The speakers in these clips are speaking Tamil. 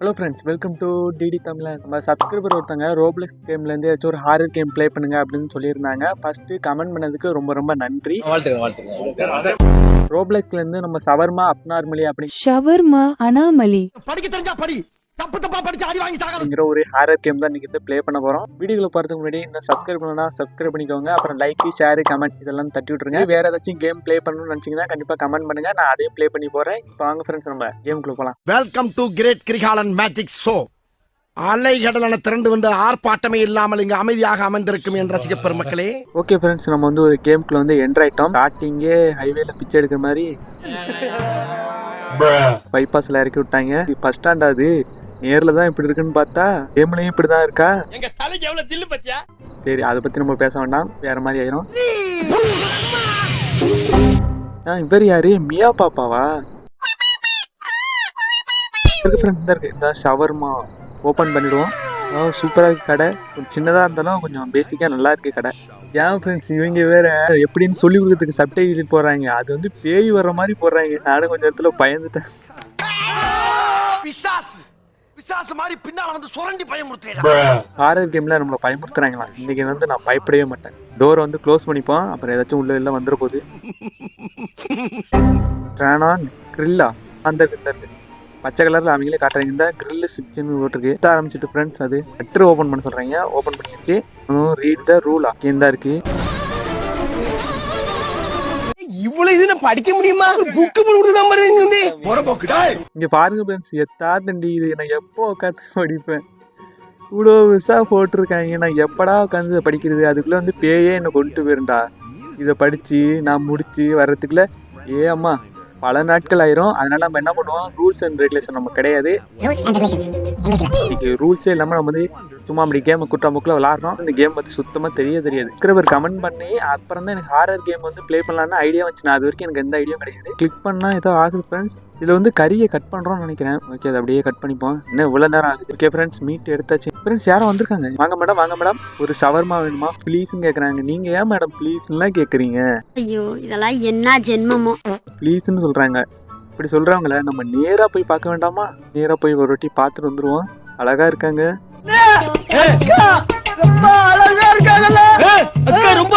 Hello friends welcome to DD Tamil நம்ம சப்ஸ்கிரைபர் ஒருத்தங்க ரோப்ளெக்ஸ் கேம்லேருந்து ஏதாச்சும் ஒரு ஹாரர் கேம் ப்ளே பண்ணுங்க அப்படின்னு சொல்லியிருந்தாங்க. ஃபஸ்ட்டு கமெண்ட் பண்ணதுக்கு ரொம்ப ரொம்ப நன்றி. ரோப்ளெக்ஸ்லேருந்து நம்ம சவர்மா அப்நார்மலி ஷவர்மா அனாமலி. படிக்க தெரிஞ்சா படி. தப்பு தப்பா படிச்சு அடி வாங்கி சாக அப்படிங்கிற ஒரு ஹாரர் கேம் தான் நீங்கள் ப்ளே பண்ண போகிறோம் வீடியோவில் போகிறதுக்கு முன்னாடி இன்னும் சப்ஸ்கிரைப் பண்ணனா சப்ஸ்கிரைப் பண்ணிக்கோங்க. அப்புறம் லைக் ஷேர் கமெண்ட் இதெல்லாம் தட்டி விட்ருங்க வேறு ஏதாச்சும் கேம் ப்ளே பண்ணணும்னு நினச்சிங்கன்னா கண்டிப்பாக கமெண்ட் பண்ணுங்க. நான் அதையும் ப்ளே பண்ணி போகிறேன் இப்போ வாங்க ஃப்ரெண்ட்ஸ் நம்ம கேமுக்குள்ள போகலாம் welcome to great Kirikalan magic show அலைகடலான திரண்டு வந்து ஆர்ப்பாட்டமே இல்லாமல் இங்கு அமைதியாக அமர்ந்திருக்கும் என் ரசிக பெருமக்களே. ஓகே ஃப்ரெண்ட்ஸ் நம்ம வந்து ஒரு கேம்குள்ள வந்து என்ட்ரு ஆயிட்டோம். ஸ்டார்டிங்கே ஹைவேல பிச்சை எடுக்கிற மாதிரி. பைபாஸ்ல இறக்கி விட்டாங்க. பஸ் ஸ்டாண்ட் அது? நேர்ல தான் இப்படி இருக்குன்னு பார்த்தா கேம்லயும் இப்படி தான் இருக்கா? எங்க தலைக்கு எவ்வளவு தில்லு பத்தியா? சரி அதை பத்தி நம்ம பேச வேண்டாம். வேற மாதிரி ஆயிரும். ஆ, இவர் யாரு? மியா பாப்பாவா? இருக்கு ஃப்ரெண்ட் இருக்கு. இந்த ஷவர்மா. ஓப்பன் பண்ணிடுவோம். சூப்பராக இருக்கு கடை. கொஞ்சம் சின்னதாக இருந்தாலும் கொஞ்சம் பேசிக்காக நல்லா இருக்கு கடை. ஏன் ஃப்ரெண்ட்ஸ் இவங்க வேற எப்படின்னு சொல்லி கொடுக்கறதுக்கு சப்டைட்டில் போடுறாங்க. அது வந்து பேய் வர்ற மாதிரி போடுறாங்க. நானும் கொஞ்சம் இடத்துல பயந்துட்டேன். பிசாசு மாதிரி பின்னால வந்து சுரண்டி பயமுறுத்தேடா ஹாரர் கேமில் நம்மளை பயமுறுத்துறாங்களா? இன்றைக்கி வந்து நான் பயப்படவே மாட்டேன். டோரை வந்து க்ளோஸ் பண்ணிப்போம். அப்புறம் ஏதாச்சும் உள்ள எல்லாம் வந்துட போகுது. ட்ரானான் கிரில்லா அந்த. பச்சை கலரில் அவங்களே காட்டுறாங்க. இந்த கிரில்லு சுவிட்சுன்னு போட்டிருக்கு சுத்த ஆரம்பிச்சிட்டு ஃப்ரெண்ட்ஸ் அது. லெட்டர் ஓப்பன் பண்ண சொல்கிறாங்க ஓப்பன் பண்ணியாச்சு. ரீட் த ரூலா தான் இருக்கு. இவ்வளவு இது நான் படிக்க முடியுமா? புக்கு போட்டு நம்பர் இங்கே பாருங்க ஃப்ரெண்ட்ஸ் எத்தா தண்டி இது? நான் எப்போ உட்காந்து படிப்பேன்? இவ்வளோ விசா போட்டிருக்காங்க. நான் எப்படா உட்காந்து படிக்கிறது? அதுக்குள்ளே வந்து பேயே என்னை கொண்டு போயிருண்டா இதை படித்து நான் முடித்து வர்றதுக்குள்ள ஏ அம்மா பல நாட்கள் ஆயிரும். அதனால நம்ம என்ன பண்ணுவோம்? ரூல்ஸ் அண்ட் ரெகுலேஷன் நம்ம கிடையாது. இன்னைக்கு ரூல்ஸே இல்லாமல் நம்ம வந்து சும்மா அப்படி கேம் குட்டாமுக்கில் விளாட்றோம். இந்த கேம் வந்து சுத்தமாக தெரிய தெரியாது. இருக்கிறவர் கமெண்ட் பண்ணி அப்புறம் தான் எனக்கு ஹாரர் கேம் வந்து ப்ளே பண்ணலான்னு ஐடியா வந்துச்சு. நான் அது வரைக்கும் எனக்கு எந்த ஐடியாவும் கிடையாது. கிளிக் பண்ணால் ஏதோ ஆகுது ஃப்ரெண்ட்ஸ் இதில் வந்து கறியை கட் பண்ணுறோம்னு நினைக்கிறேன். ஓகே அதை அப்படியே கட் பண்ணிப்போம். இன்னும் இவ்வளோ நேரம் ஆகுது. ஓகே ஃப்ரெண்ட்ஸ் மீட் எடுத்தாச்சு. ஃப்ரெண்ட்ஸ் யாரும் வந்திருக்காங்க? வாங்க மேடம் வாங்க மேடம் ஒரு சவர்மா வேணுமா? ப்ளீஸ்னு கேட்குறாங்க நீங்கள் ஏன் மேடம் ப்ளீஸ்லாம் கேட்குறீங்க ஐயோ இதெல்லாம் என்ன ஜென்மமோ? ப்ளீஸ்னு சொல்கிறாங்க இப்படி சொல்கிறவங்கள நம்ம நேராக போய் பார்க்க வேண்டாமா? நேராக போய் ஒரு வாட்டி பார்த்துட்டு வந்துடுவோம் அழகாக இருக்காங்க. ரொம்ப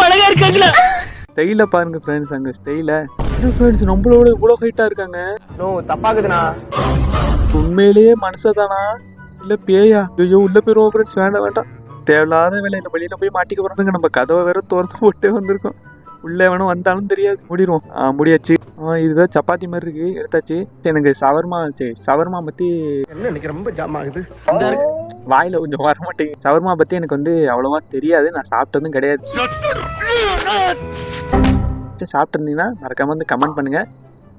அழகா இருக்காங்களா. ஸ்டைல பாருங்க ஃப்ரெண்ட்ஸ் அங்க ஸ்டைல. ஃப்ரெண்ட்ஸ் நம்மளோட இவ்வளோ ஹைட்டா இருக்காங்க? நோ தப்பாக்குதுண்ணா. உண்மையிலேயே மனுஷதானா? இல்ல பேயா? ஐயோ உள்ள போயிருவோம் ஃப்ரெண்ட்ஸ் வேண்டாம் வேண்டாம். தேவையில்லாத வேலையில வெளியில போய் மாட்டிக்க போறாங்க நம்ம கதவை வேற திறந்து போட்டே வந்திருக்கோம். உள்ள வேணும் வந்தாலும் தெரியாது. முடிடுவோம். முடியாச்சு. இதுதான் சப்பாத்தி மாதிரி இருக்கு. எடுத்தாச்சு. எனக்கு சவர்மா சரி சவர்மா பத்தி என்ன இன்னைக்கு ரொம்ப ஜாம் ஆகுது? வாயில கொஞ்சம் வர மாட்டேங்குது. சவர்மா பத்தி எனக்கு வந்து அவ்வளவா தெரியாது. நான் சாப்பிட்டதும் கிடையாது. சரி, சாப்பிட்டிருந்தீங்கன்னா மறக்காம வந்து கமெண்ட் பண்ணுங்க.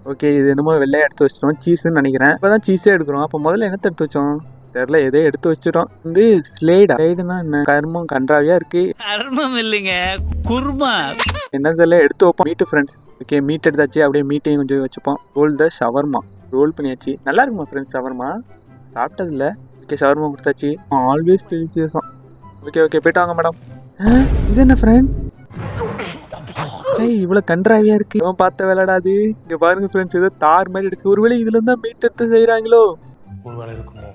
ஓகே இது என்னமோ வெள்ளையா எடுத்து வச்சிட்டோம். சீஸ்ன்னு நினைக்கிறேன். இப்போதான் சீஸே எடுக்கிறோம். அப்போ முதல்ல என்னத்தை எடுத்து வச்சோம்? தெரியல எதோ எடுத்து வச்சிட்டோம் வந்து ஸ்லேடா ஸ்லேடுனா என்ன? கர்மம் கன்றாவியா இருக்கு. கர்மம் இல்லைங்க குர்மா. என்னதெல்லாம் எடுத்து வைப்போம். மீட்டு ஃப்ரெண்ட்ஸ் ஓகே மீட் எடுத்தாச்சு. அப்படியே மீட்டையும் கொஞ்சம் வச்சுப்போம். ரோல் த ஷவர்மா ரோல் பண்ணியாச்சு. நல்லா இருக்குமா ஃப்ரெண்ட்ஸ் ஷவர்மா சாப்பிட்டதில்ல. ஓகே ஷவர்மா கொடுத்தாச்சு. ஆல்வேஸ் டெலிசியஸாம் ஓகே ஓகே போயிட்டு வாங்க மேடம் இது என்ன ஃப்ரெண்ட்ஸ் சரி இவ்வளோ கன்றாவியா இருக்கு. இவன் பார்த்த விளையாடாது இங்க பாருங்க ஃப்ரெண்ட்ஸ் ஏதோ தார் மாதிரி இருக்கு. ஒருவேளை இதுல இருந்தா மீட் எடுத்து செய்றாங்களோ? ஒருவேளை இருக்குமோ?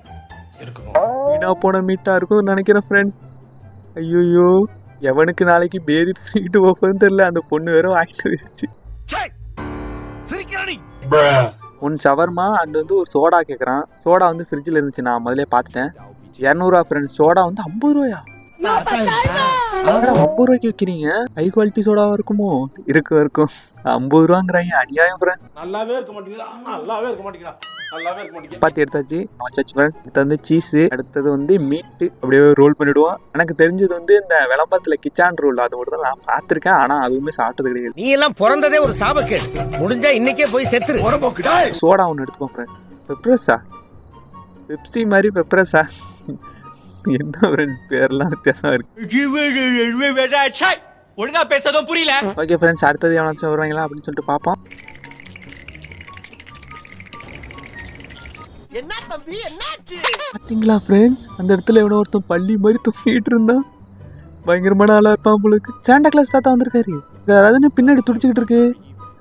இருக்குமோ வீணா போன மீட்டா இருக்கும் நினைக்கிறேன் ஃப்ரெண்ட்ஸ் ஐயோ எவனுக்கு நாளைக்கு பேதி தூக்கிட்டு போகுதுன்னு தெரியல அந்த பொண்ணு வேற வாங்கிட்டு போயிடுச்சு ஒன் ஷவர்மா அண்ட் வந்து ஒரு சோடா கேட்குறான் சோடா வந்து ஃப்ரிட்ஜில் இருந்துச்சு நான் முதல்ல பார்த்துட்டேன். இரநூறுவா ஃப்ரெண்ட்ஸ் சோடா வந்து ஐம்பது ரூபாயா? ஐம்பது ரூபாய்க்கு விற்கிறீங்க ஹை குவாலிட்டி சோடாவா இருக்குமோ? இருக்கும் இருக்கும் ஐம்பது ரூபாங்கிறாங்க அநியாயம் ஃப்ரெண்ட்ஸ் நல்லாவே இருக்க மாட்டேங்கிறா நல்லாவே இருக்க மாட்டேங்கிறா நல்லாவே இருக்க மாட்டேங்கிறா பார்த்து எடுத்தாச்சு. வச்சாச்சு ஃப்ரெண்ட்ஸ் அடுத்து வந்து சீஸு அடுத்தது வந்து மீட்டு அப்படியே ரோல் பண்ணிவிடுவோம் எனக்கு தெரிஞ்சது வந்து இந்த விளம்பரத்தில் கிச்சான் ரோல் அது மட்டும் தான் நான் பார்த்துருக்கேன். ஆனால் அதுவுமே சாப்பிட்டது கிடையாது. நீ எல்லாம் பிறந்ததே ஒரு சாபக்கேடு. முடிஞ்சா இன்னைக்கே போய் செத்துரு. போறபோக்குடா சோடா ஒன்று எடுத்துப்போம் ஃப்ரெண்ட் பெப்ரஸா பெப்சி மாதிரி பெப்ரஸா என்ன ஃப்ரெண்ட்ஸ் பேர்லாம் வித்தியாசம் இருக்கு. ஒழுங்கா பேசதும் புரியல ஓகே ஃப்ரெண்ட்ஸ் அடுத்தது எவனாச்சும் வருவாங்களா அப்படின்னு சொல்லிட்டு பார்ப்போம். என்ன தம்பி என்னாச்சு பார்த்தீங்களா ஃப்ரெண்ட்ஸ் அந்த இடத்துல எவனோ ஒருத்தன் பள்ளி மாதிரி தூங்கிட்டு இருந்தான் பயங்கரமான ஆளா இருப்பான் உங்களுக்கு சாண்டா கிளாஸ் தாத்தா வந்திருக்காரு. யாராவது என்ன பின்னாடி துடிச்சுக்கிட்டு இருக்கு.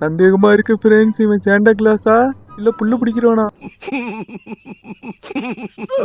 சந்தேகமா இருக்கு ஃப்ரெண்ட்ஸ் இவன் சாண்டா கிளாஸா இல்ல புல்லு பிடிக்கிறவனா?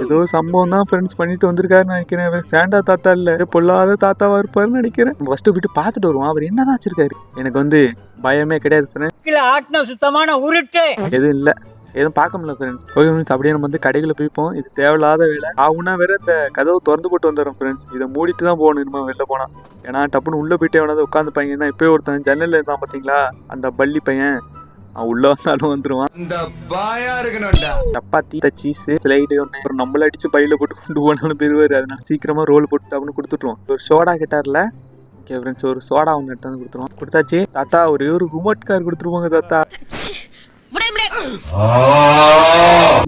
ஏதோ சம்பவம் தான் ஃப்ரெண்ட்ஸ் பண்ணிட்டு வந்திருக்காருன்னு நினைக்கிறேன். சேண்டா தாத்தா இல்ல. பொல்லாத தாத்தாவா இருப்பாருன்னு நினைக்கிறேன். ஃபர்ஸ்ட் போயிட்டு பார்த்துட்டு வருவோம். அவர் என்னதான் வச்சிருக்காரு? எனக்கு வந்து பயமே கிடையாது ஃப்ரெண்ட்ஸ் ஆட்டின சுத்தமான உருட்டு. எதுவும் இல்ல. எதுவும் பார்க்க முடியல ஃப்ரெண்ட்ஸ் ஓகே ஃப்ரெண்ட்ஸ் அப்படியே நம்ம வந்து கடைகளை போய்ப்போம் இது தேவையில்லாத வேலை. ஆகுனா வேற இந்த கதவை திறந்து போட்டு வந்துடும் ஃப்ரெண்ட்ஸ் இதை மூடிட்டு தான் போகணும் இனிமே வெளில போனா. ஏன்னா டப்புன்னு உள்ள போயிட்டு எவனாவது உட்காந்து பையன் இப்போயே ஒருத்தன் ஜன்னல்ல இருந்தான் பாத்தீங்களா? அந்த பள்ளி பையன். உள்ள வந்தாலும் வந்துருவான். இந்த பாயா இருக்கணும்டா சப்பாத்தி சீஸ் ஸ்லைடு ஒன்று அப்புறம் நம்மள அடிச்சு பையில போட்டு கொண்டு போனாலும் பெறுவார். அதனால சீக்கிரமா ரோல் போட்டு அப்படின்னு கொடுத்துட்ருவோம் ஒரு சோடா கேட்டார்ல? ஓகே ஃப்ரெண்ட்ஸ் ஒரு சோடா ஒன்று எடுத்து வந்து கொடுத்துருவோம் கொடுத்தாச்சு. தாத்தா ஒரே ஒரு ரிமோட் கார் கொடுத்துருவாங்க தாத்தா.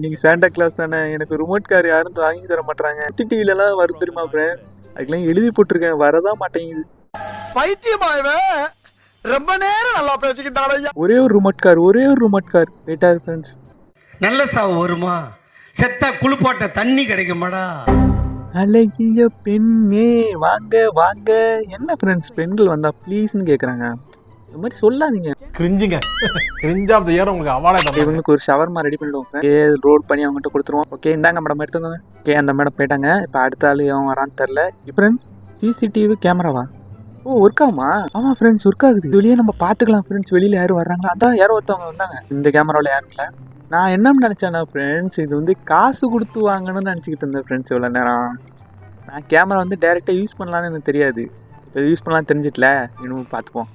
நீங்க சாண்டா கிளாஸ் தானே? எனக்கு ரிமோட் கார் யாரும் வாங்கி தர மாட்டாங்க டிவில எல்லாம் வரும் தெரியுமா ஃப்ரெண்ட்ஸ் அதுக்கெல்லாம் எழுதி போட்டிருக்கேன். வரதான் மாட்டேங்குது. பைத்தியமாயவே ரொம்ப நேரம் நல்லா பேசிக்கிட்டாடையா ஒரே ஒரு ரிமோட் கார் ஒரே ஒரு ரிமோட் கார் வெயிட்டார் ஃப்ரெண்ட்ஸ் நல்ல சாவு வருமா? செத்தா குளிப்பாட்ட தண்ணி கிடைக்குமாடா? அழகிய பெண்ணே வாங்க வாங்க. என்ன ஃப்ரெண்ட்ஸ் பெண்கள் வந்தா ப்ளீஸ்னு கேக்குறாங்க. இந்த மாதிரி சொல்லாதீங்க. கிரிஞ்சுங்க கிரிஞ்ச் ஆஃப் த இயர் உங்களுக்கு அவார்டே இவங்களுக்கு ஒரு ஷவர்மா ரெடி பண்ணிடுவோம் ஓகே ரோல் பண்ணி அவங்ககிட்ட கொடுத்துருவோம். ஓகே இந்தாங்க மேடம் எடுத்துக்கோங்க. ஓகே அந்த மேடம் போயிட்டாங்க. இப்போ அடுத்த ஆள் அவன் வரான்னு தெரில ஃப்ரெண்ட்ஸ் சிசிடிவி கேமராவா ஓ ஒர்க் ஆகுமா ஆமா ஃப்ரெண்ட்ஸ் ஒர்க் ஆகுது இது வெளியே நம்ம பார்த்துக்கலாம் ஃப்ரெண்ட்ஸ் வெளியில யாரும் வர்றாங்களா? அதான் யாரோ ஒருத்தவங்க வந்தாங்க. இந்த கேமராவில் யாரும் இல்லை. நான் என்ன நினச்சேன்னா ஃப்ரெண்ட்ஸ் இது வந்து காசு கொடுத்து வாங்கணும்னு நினச்சிக்கிட்டு இருந்தேன் ஃப்ரெண்ட்ஸ் இவ்வளோ நேரம். நான் கேமரா வந்து டேரெக்டாக யூஸ் பண்ணலான்னு எனக்கு தெரியாது. இப்போ யூஸ் பண்ணலாம் தெரிஞ்சிட்டல. இன்னும் பார்த்துப்போம்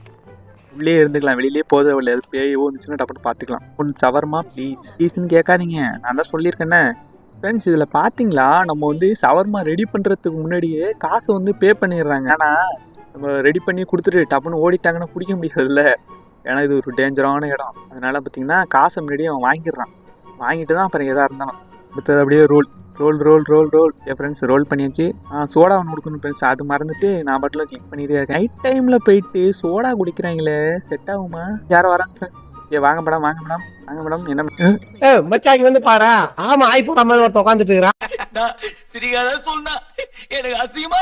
உள்ளே இருந்துக்கலாம். வெளியிலே போத இல்லை அது பேயோ இருந்துச்சுன்னா டப்புனு பார்த்துக்கலாம் ஒன்று சவர்மா ப்ளீஸ் ப்ளீஸ்ன்னு கேட்காதீங்க. நான் தான் சொல்லியிருக்கேனே ஃப்ரெண்ட்ஸ் இதில் பார்த்தீங்களா நம்ம வந்து சவர்மா ரெடி பண்ணுறதுக்கு முன்னாடியே காசு வந்து பே பண்ணிடுறாங்க. ஆனால் நம்ம ரெடி பண்ணி கொடுத்துட்டு டப்புன்னு ஓடிட்டாங்கன்னா பிடிக்க முடியாதுல்ல. ஏன்னா இது ஒரு டேஞ்சரான இடம். அதனால் பார்த்தீங்கன்னா காசை முன்னாடியே அவன் வாங்கிடுறான். வாங்கிட்டு தான் அப்புறம் எதாக இருந்தாலும். அடுத்தது அப்படியே roll roll roll roll roll என் ஃப்ரெண்ட்ஸ் ரோல் பண்ணியாச்சு. சோடா ஒன்று கொடுக்கணும் ஃப்ரெண்ட்ஸ் அது மறந்துட்டு நான் பாட்டில் கிளிக் பண்ணிட்டே இருக்கேன். நைட் டைமில் போயிட்டு சோடா குடிக்கிறாங்களே செட் ஆகுமா? யாரும் வராங்க ஃப்ரெண்ட்ஸ் ஏ வாங்க மேடம் வாங்க மேடம் வாங்க மேடம் என்ன மச்சாங்க வந்து பாரு. ஆமா ஆய் போற மாதிரி ஒருத்த உட்காந்துட்டு இருக்கிறான். சிரிக்காத சொன்னா. எனக்கு அசிங்கமா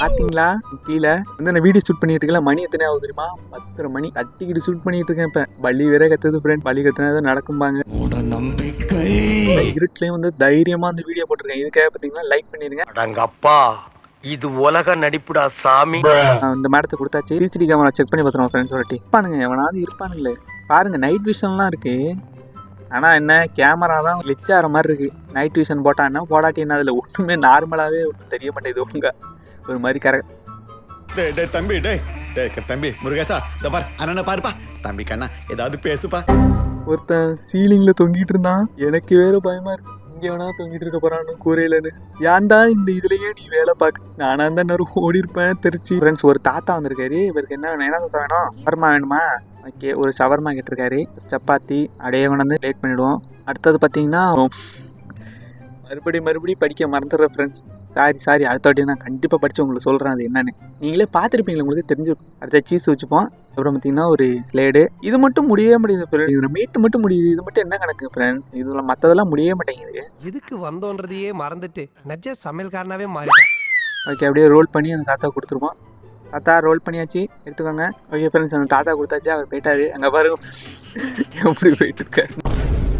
பார்த்தீங்களா கீழே வந்து நான் வீடியோ ஷூட் பண்ணிட்டு இருக்கல. மணி எத்தனை ஆகுது தெரியுமா? பத்தரை மணி. கட்டிக்கிட்டு ஷூட் பண்ணிட்டு இருக்கேன் இப்போ. பள்ளி வேற கத்துது ஃப்ரெண்ட் பள்ளி கத்துனது நடக்கும்பாங்க. இருட்டுலயும் வந்து தைரியமா அந்த வீடியோ போட்டிருக்கேன். இதுக்காக பார்த்தீங்கன்னா லைக் பண்ணிருங்க. அடங்கப்பா. இது உலக நடிப்புடா சாமி. இந்த மேடத்தை கொடுத்தாச்சு. சிசிடி கேமரா செக் பண்ணி பார்த்துருவோம் ஃப்ரெண்ட்ஸ் ஒரு இருப்பானுங்க எவனாவது இருப்பானுங்களே. பாருங்க நைட் விஷன்லாம் இருக்கு. ஆனா என்ன கேமரா தான் ஆகிற மாதிரி இருக்கு. நைட் விஷன் போட்டா என்ன போடாட்டி என்ன அதுல ஒண்ணுமே நார்மலாவே ஒண்ணும் தெரிய மாட்டேங்குது உங்க ஒரு மாதிரி கரெக்ட் டேய் டேய் தம்பி டேய் டேய் க- தம்பி முருகேசா இந்த பார் அண்ணனை பாருப்பா. தம்பி கண்ணா ஏதாவது பேசுப்பா. ஒருத்தன் சீலிங்ல தொங்கிட்டு இருந்தான். எனக்கு வேற பயமா இருக்கு. எங்கே வேணா தொங்கிட்டு இருக்க போறான்னு கூரையிலன்னு. ஏன்டா இந்த இதுலயே நீ வேலை பார்க்க நானா தான் நேரம் ஓடி இருப்பேன் தெரிச்சு. ஃப்ரெண்ட்ஸ் ஒரு தாத்தா வந்திருக்காரு. இவருக்கு என்ன வேணும்? என்ன தாத்தா வேணும். சவர்மா வேணுமா? ஓகே ஒரு ஷவர்மா கேட்டிருக்காரு. சப்பாத்தி அப்படியே வந்து லேட் பண்ணிடுவோம். அடுத்தது பார்த்தீங்கன்னா மறுபடி மறுபடி படிக்க மறந்துடுறேன் ஃப்ரெண்ட்ஸ் சாரி சாரி அடுத்த வாட்டி நான் கண்டிப்பாக படித்து உங்களுக்கு சொல்கிறேன் அது என்னன்னு. நீங்களே பார்த்துருப்பீங்களா? உங்களுக்கு தெரிஞ்சிருக்கும் அடுத்த சீஸ் வச்சுப்போம். அப்புறம் பார்த்தீங்கன்னா ஒரு ஸ்லேடு இது மட்டும் முடியவே முடியுது ஃப்ரெண்ட்ஸ் இதில் மீட்டு மட்டும் முடியுது. இது மட்டும் என்ன கணக்கு ஃப்ரெண்ட்ஸ் இதில் மற்றதெல்லாம் முடியவே மாட்டேங்குது. எதுக்கு வந்தோன்றதையே மறந்துட்டு நஜ சமையல்காரனாவே மாறிட்டான் ஓகே அப்படியே ரோல் பண்ணி அந்த தாத்தா கொடுத்துருவோம். தாத்தா ரோல் பண்ணியாச்சு. எடுத்துக்கோங்க. ஓகே ஃப்ரெண்ட்ஸ் அந்த தாத்தா கொடுத்தாச்சு. அவர் போயிட்டாரு. அங்கே பாருங்க எப்படி போயிட்டு இருக்காரு.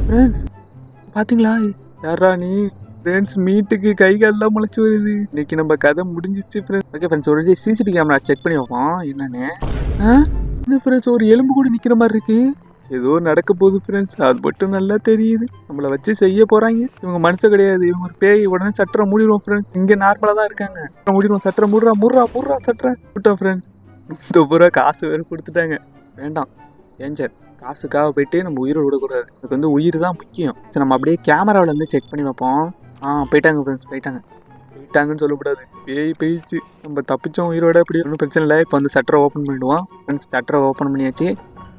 ஃப்ரெண்ட்ஸ் பார்த்தீங்களா யாரா நீ? ஃப்ரெண்ட்ஸ் மீட்டுக்கு கை காலெல்லாம் முளைச்சி வருது. இன்னைக்கு நம்ம கதை முடிஞ்சிச்சு ஃப்ரெண்ட்ஸ் ஓகே ஃப்ரெண்ட்ஸ் ஒரு சிசிடி கேமரா செக் பண்ணி வைப்போம் என்னன்னு? என்ன ஃப்ரெண்ட்ஸ் ஒரு எலும்பு கூட நிற்கிற மாதிரி இருக்கு? ஏதோ நடக்க போகுது ஃப்ரெண்ட்ஸ் அது மட்டும் நல்லா தெரியுது. நம்மளை வச்சு செய்ய போகிறாங்க இவங்க மனுஷன் கிடையாது. இவங்க ஒரு பேய் உடனே சட்டரை மூடிடுவோம் ஃப்ரெண்ட்ஸ் இங்கே நார்மலாக தான் இருக்காங்க. மூடிடுவோம் சட்டரை மூடுறா முடுறா முடுறா சட்டரை விட்டோம் ஃப்ரெண்ட்ஸ் முப்பது ரூபா காசு வேறு கொடுத்துட்டாங்க. வேண்டாம். ஏஞ்சர் காசுக்காக போயிட்டு நம்ம உயிரை விடக்கூடாது. இதுக்கு வந்து உயிர் தான் முக்கியம். சரி நம்ம அப்படியே கேமராவில் வந்து செக் பண்ணி வைப்போம் ஆ போயிட்டாங்க ஃப்ரெண்ட்ஸ் போயிட்டாங்க. போயிட்டாங்கன்னு சொல்லக்கூடாது. பேய் போயிடுச்சு நம்ம தப்பிச்சோம் உயிரோட அப்படி ஒன்றும் பிரச்சனை இல்லை. இப்போ வந்து சட்டரை ஓப்பன் பண்ணிவிடுவோம் ஃப்ரெண்ட்ஸ் சட்டரை ஓப்பன் பண்ணியாச்சு.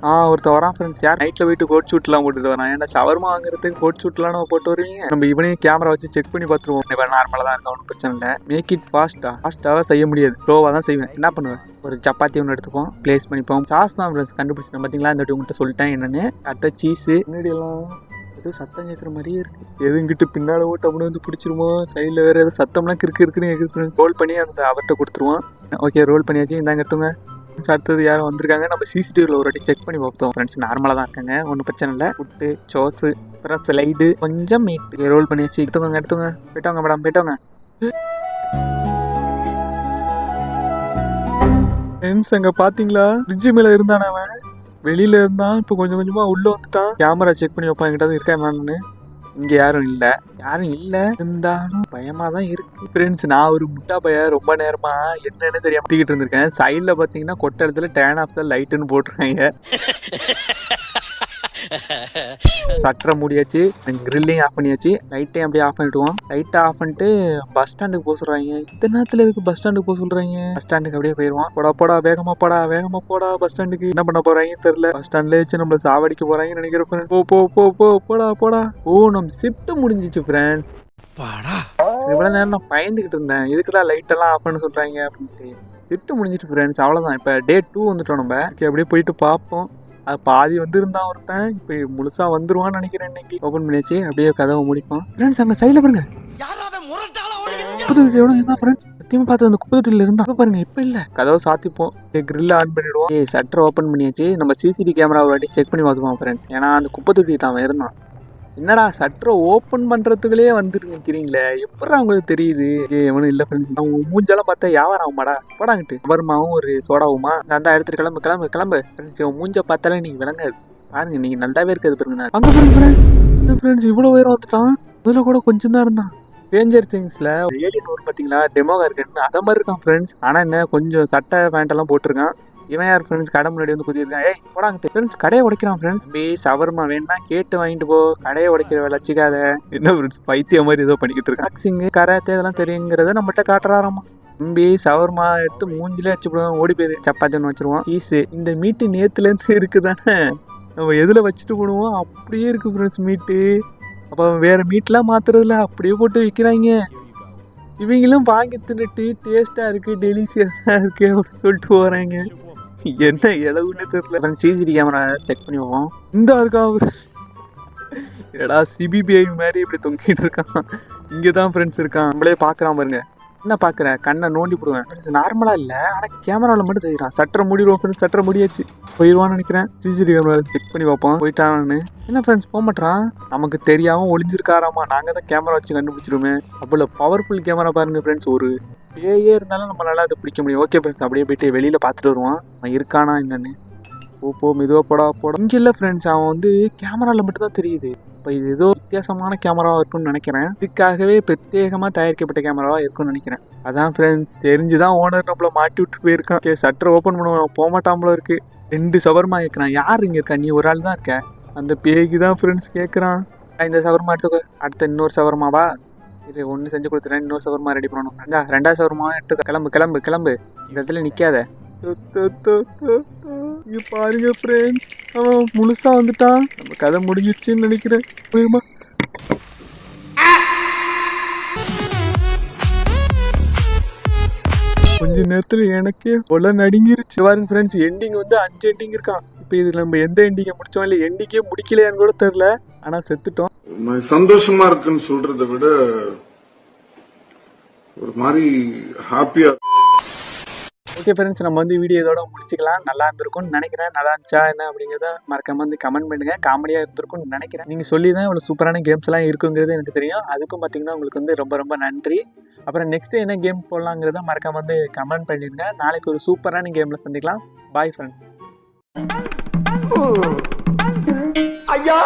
ஆ ஒருத்தர் வரான் ஃப்ரெண்ட்ஸ் யார்? நைட்டில் போயிட்டு கோட் ஷூட்லாம் போட்டுட்டு வரான். ஏன்னா சவர்மா வாங்குறதுக்கு கோட் ஷூட்லாம் நம்ம போட்டு வருவீங்க நம்ம இவனையும் கேமரா வச்சு செக் பண்ணி பார்த்துருவோம். இப்போ நார்மலாக தான் இருக்கா ஒன்றும் பிரச்சனை இல்லை. மேக் இட் ஃபாஸ்ட்டாக ஃபாஸ்ட்டாக செய்ய முடியாது. ஸ்லோவாக தான் செய்வேன். என்ன பண்ணுவேன்? ஒரு சப்பாத்தி ஒன்று எடுத்துப்போம். ப்ளேஸ் பண்ணிப்போம். சாஸ் தான் ஃப்ரெண்ட்ஸ் கண்டுபிடிச்சிட்டேன். பார்த்தீங்களா இந்த உங்கள்கிட்ட சொல்லிட்டேன் என்னென்னு. அடுத்த சீஸு முன்னாடி எல்லாம் ஏதோ சத்தம் கேட்குற மாதிரியே இருக்கு. எதுங்கிட்டு பின்னால் ஓட்டு வந்து பிடிச்சிருமோ? சைடில் வேறு ஏதோ சத்தம்லாம் கிறுக்கு இருக்குன்னு கேட்குது ரோல் பண்ணி அந்த அவர்கிட்ட கொடுத்துருவோம். ஓகே ரோல் பண்ணியாச்சு. இந்தாங்க எடுத்துங்க. அடுத்தது யாரும் வந்திருக்காங்க? நம்ம சிசிடிவியில் ஒரு வாட்டி செக் பண்ணி பார்த்தோம் ஃப்ரெண்ட்ஸ் நார்மலாக தான் இருக்காங்க. ஒன்றும் பிரச்சனை இல்லை. ஃபுட்டு சோஸு அப்புறம் ஸ்லைடு கொஞ்சம் மீட் ரோல் பண்ணியாச்சு. எடுத்துக்கோங்க எடுத்துங்க போயிட்டோங்க மேடம் போயிட்டோங்க. ஃப்ரெண்ட்ஸ் அங்கே பார்த்தீங்களா ஃப்ரிட்ஜு மேலே இருந்தானே அவன். வெளியில இருந்தான் இப்போ கொஞ்சம் கொஞ்சமா உள்ள வந்துட்டான் கேமரா செக் பண்ணி வைப்பான் என்கிட்ட இருக்கா என்னன்னு. இங்க யாரும் இல்ல. யாரும் இல்ல. இருந்தாலும் பயமா தான் இருக்கு. ஃப்ரெண்ட்ஸ் நான் ஒரு முட்டா பையன். ரொம்ப நேரமா என்னன்னு தெரியாம சுத்திக்கிட்டு இருந்திருக்கேன். சைட்ல பாத்தீங்கன்னா கொட்ட இடத்துல டேன் ஆஃப் த லைட்டுன்னு போட்டிருக்காங்க. சட்டரை மூடியாச்சு கிரில்லையும் ஆஃப் பண்ணியாச்சு லைட்டையும் அப்படியே ஆஃப் பண்ணிடுவோம். லைட்டை ஆஃப் பண்ணிட்டு பஸ் ஸ்டாண்டுக்கு போக சொல்றாங்க. இத்தனை நேரத்துல எதுக்கு பஸ் ஸ்டாண்டுக்கு போக சொல்றாங்க? பஸ் ஸ்டாண்டுக்கு அப்படியே போயிடுவோம் போடா போடா வேகமா போடா வேகமா போடா பஸ் ஸ்டாண்டுக்கு என்ன பண்ண போறாங்கன்னு தெரியல. பஸ் ஸ்டாண்ட்ல வச்சு நம்மள சாவடிக்க போறாங்கன்னு நினைக்கிறேன் friend. போ போ போ போ போடா போடா. ஓ நம்ம ஷிஃப்ட் முடிஞ்சிச்சு ஃப்ரெண்ட்ஸ் பாடா இவ்வளவு நேரம் நான் பயந்துகிட்டு இருந்தேன். இதுக்குடா லைட் எல்லாம் ஆஃப் பண்ண சொல்றாங்க அப்படின்ட்டு. ஷிஃப்ட் முடிஞ்சிட்டு ஃப்ரெண்ட்ஸ் அவ்வளவுதான். இப்போ டே டூ வந்துட்டோம் நம்ம. Okay, அப்படியே போயிட்டு பார்ப்போம். அது பாதி வந்திருந்தான் ஒருத்தன் இப்போ முழுசா வந்துருவான்னு நினைக்கிறேன் இன்னைக்கு. ஓப்பன் பண்ணியாச்சு அப்படியே கதவை முடிப்போம். ஃப்ரெண்ட்ஸ் அங்கே சைடில் பாருங்க. குப்பை தொட்டி எவ்வளோ இருந்தா ஃப்ரெண்ட்ஸ் சத்தியமா பார்த்து அந்த குப்பை தொட்டியில் இருந்தா. பாருங்க இப்போ இல்லை. கதவை சாத்திப்போம். கிரில் ஆன் பண்ணிடுவோம். ஏய் சட்டர் ஓப்பன் பண்ணியாச்சு. நம்ம சிசிடி கேமரா ஒரு வாட்டி செக் பண்ணி பார்த்துப்போம் ஃப்ரெண்ட்ஸ் ஏன்னா அந்த குப்பை தொட்டிட்டு அவன் இருந்தான். என்னடா சட்டரை ஓப்பன் பண்ணுறதுக்குள்ளே வந்துட்டு நிற்கிறீங்களே எப்படா உங்களுக்கு தெரியுது? ஏ எவனும் இல்லை ஃப்ரெண்ட்ஸ் அவங்க மூஞ்செல்லாம் பார்த்தா வியாபாரம் ஆகுமாடா போடாங்கிட்டு வருமாவும் ஒரு சோடாவுமா? அந்த எடுத்துட்டு கிளம்பு கிளம்பு கிளம்பு. ஃப்ரெண்ட்ஸ் உன் மூஞ்ச பார்த்தாலே நீங்கள் விளங்காது. பாருங்க நீங்கள் நல்லாவே இருக்காது பாருங்க அங்கே பாருங்க ஃப்ரெண்ட்ஸ் இவ்வளோ உயரம் வந்துட்டான். முதல்ல கூட கொஞ்சம் தான் இருந்தான். டேஞ்சர் திங்ஸில் ஏலியன் ஒரு பார்த்தீங்களா? டெமோகா இருக்குன்னு. அதை மாதிரி இருக்கான் ஃப்ரெண்ட்ஸ் ஆனால் என்ன கொஞ்சம் சட்டை பேண்ட் எல்லாம் போட்டிருக்கான். இவன் யார் ஃப்ரெண்ட்ஸ் கடை முன்னாடி வந்து குதிருக்கான் ஏய் போடாங்கிட்டு ஃப்ரெண்ட்ஸ் கடையை உடைக்கிறான் ஃப்ரெண்ட் தம்பி சவர்மா வேணா கேட்டு வாங்கிட்டு போ. கடையை உடைக்கிற வேலை வச்சுக்காத. என்ன ஃப்ரெண்ட்ஸ் பைத்திய மாதிரி ஏதோ பண்ணிக்கிட்டு இருக்கான். பாக்ஸிங் கராத்தே இதெல்லாம் தெரியுங்கிறத நம்மகிட்ட காட்டுறாராமா? தம்பி சவர்மா எடுத்து மூஞ்சிலே அடிச்சு போடுவோம் ஓடி போயிரு சப்பாத்தி ஒன்று வச்சிருவோம் சீஸு இந்த மீட்டு நேத்துலேருந்து இருக்குதானே? நம்ம எதில் வச்சுட்டு போடுவோம்? அப்படியே இருக்கு ஃப்ரெண்ட்ஸ் மீட்டு அப்போ வேறு மீட்லாம் மாத்துறதுல அப்படியே போட்டு விற்கிறாங்க இவங்களும் வாங்கி தின்னுட்டு டேஸ்ட்டாக இருக்குது டெலிசியஸாக இருக்குது அப்படின்னு சொல்லிட்டு போகிறாங்க என்ன இளவுன்னு தெரியல. சிசிடி கேமரா செக் பண்ணி வைப்போம் இந்த இருக்கா அவர். ஏடா சிபிபிஐ மாதிரி இப்படி தொங்கிட்டு இருக்கான். இங்கே தான் ஃப்ரெண்ட்ஸ் இருக்கான். நம்மளே பார்க்குறான் பாருங்க. என்ன பார்க்குற கண்ணை நோண்டி போடுவேன். நார்மலாக இல்லை. ஆனால் கேமராவில் மட்டும் தெரியுறான் சட்டரை மூடிடுவோம் ஃப்ரெண்ட்ஸ் சட்டரை முடியாச்சு. போயிடுவான்னு நினைக்கிறேன். சிசிடி கேமரா செக் பண்ணி பார்ப்போம். போயிட்டான்னு என்ன ஃப்ரெண்ட்ஸ் போக மாட்டான் நமக்கு தெரியாமல் ஒளிஞ்சிருக்காராமா? நாங்கள் தான் கேமரா வச்சு கண்டுபிடிச்சிருமே. அவ்வளோ பவர்ஃபுல் கேமரா பாருங்கள் ஃப்ரெண்ட்ஸ் ஒரு பேயே இருந்தாலும் நம்மளால அதை பிடிக்க முடியும். ஓகே ஃப்ரெண்ட்ஸ் அப்படியே போயிட்டு வெளியில் பார்த்துட்டு வருவான். அவன் இருக்கானா என்னன்னு. போ போ மெதுவாக போடா போட. இங்கே இல்லை ஃப்ரெண்ட்ஸ் அவன் வந்து கேமராவில் மட்டும் தான் தெரியுது. இப்போ இது ஏதோ வித்தியாசமான கேமராவாக இருக்கும்னு நினைக்கிறேன். இதுக்காகவே பிரத்யேகமாக தயாரிக்கப்பட்ட கேமராவாக இருக்கும்னு நினைக்கிறேன். அதான் ஃப்ரெண்ட்ஸ் தெரிஞ்சு தான் ஓனர் நம்மள மாட்டி விட்டு போயிருக்கான். ஓகே சட்டர் ஓப்பன் பண்ணுவோம் போக மாட்டாமலோ இருக்குது ரெண்டு சவர்மா இருக்கிறான் யார் இங்கே இருக்கா? நீ ஒரு ஆள் தான் இருக்க. அந்த பேய்க்கு தான் ஃப்ரெண்ட்ஸ் கேட்குறான் இந்த சவர்மா எடுத்துக்கோ அடுத்த இன்னொரு சவர்மாவா இது ஒன்று செஞ்சு கொடுத்துறேன் இன்னொரு சவர்மா ரெடி பண்ணணும். ரெண்டா ரெண்டாவது சவரமாக எடுத்துக்க. கிளம்பு கிளம்பு கிளம்பு. இந்த இடத்துல நிற்காத இங்க பாருங்க ஃப்ரெண்ட்ஸ் அவன் முழுசா வந்துட்டான் நம்ம கதை முடிஞ்சிருச்சுன்னு நினைக்கிறேன். போயிருமா? கொஞ்ச நேரத்துல எனக்கே உள்ள நடுங்கிருச்சு. பாருங்க ஃப்ரெண்ட்ஸ் எண்டிங் வந்து அஞ்சு எண்டிங் இருக்கான். இப்போ இது நம்ம எந்த எண்டிங்கை முடிச்சோம் இல்லை எண்டிங்கே முடிக்கலையான்னு கூட தெரில ஆனா செத்துட்டோம். சந்தோஷமா இருக்குன்னு சொல்றதை விட ஒரு மாதிரி ஹாப்பியா ஓகே ஃப்ரெண்ட்ஸ் நம்ம வந்து வீடியோ இதோட முடிச்சுக்கலாம். நல்லா இருந்திருக்கும்னு நினைக்கிறேன். நல்லா இருந்துச்சா என்ன அப்படிங்கிறத மறக்காம வந்து கமெண்ட் பண்ணுங்க. காமெடியாக இருந்திருக்கும்னு நினைக்கிறேன். நீங்கள் சொல்லி தான் இவ்வளோ சூப்பரான கேம்ஸ் எல்லாம் இருக்குங்கிறது எனக்கு தெரியும். அதுக்கும் பார்த்தீங்கன்னா உங்களுக்கு வந்து ரொம்ப ரொம்ப நன்றி. அப்புறம் நெக்ஸ்ட் என்ன கேம் போடலாங்கிறத மறக்காம வந்து கமெண்ட் பண்ணிடுங்க. நாளைக்கு ஒரு சூப்பரான கேமில் சந்திக்கலாம். பாய் ஃப்ரெண்ட் ஐயா!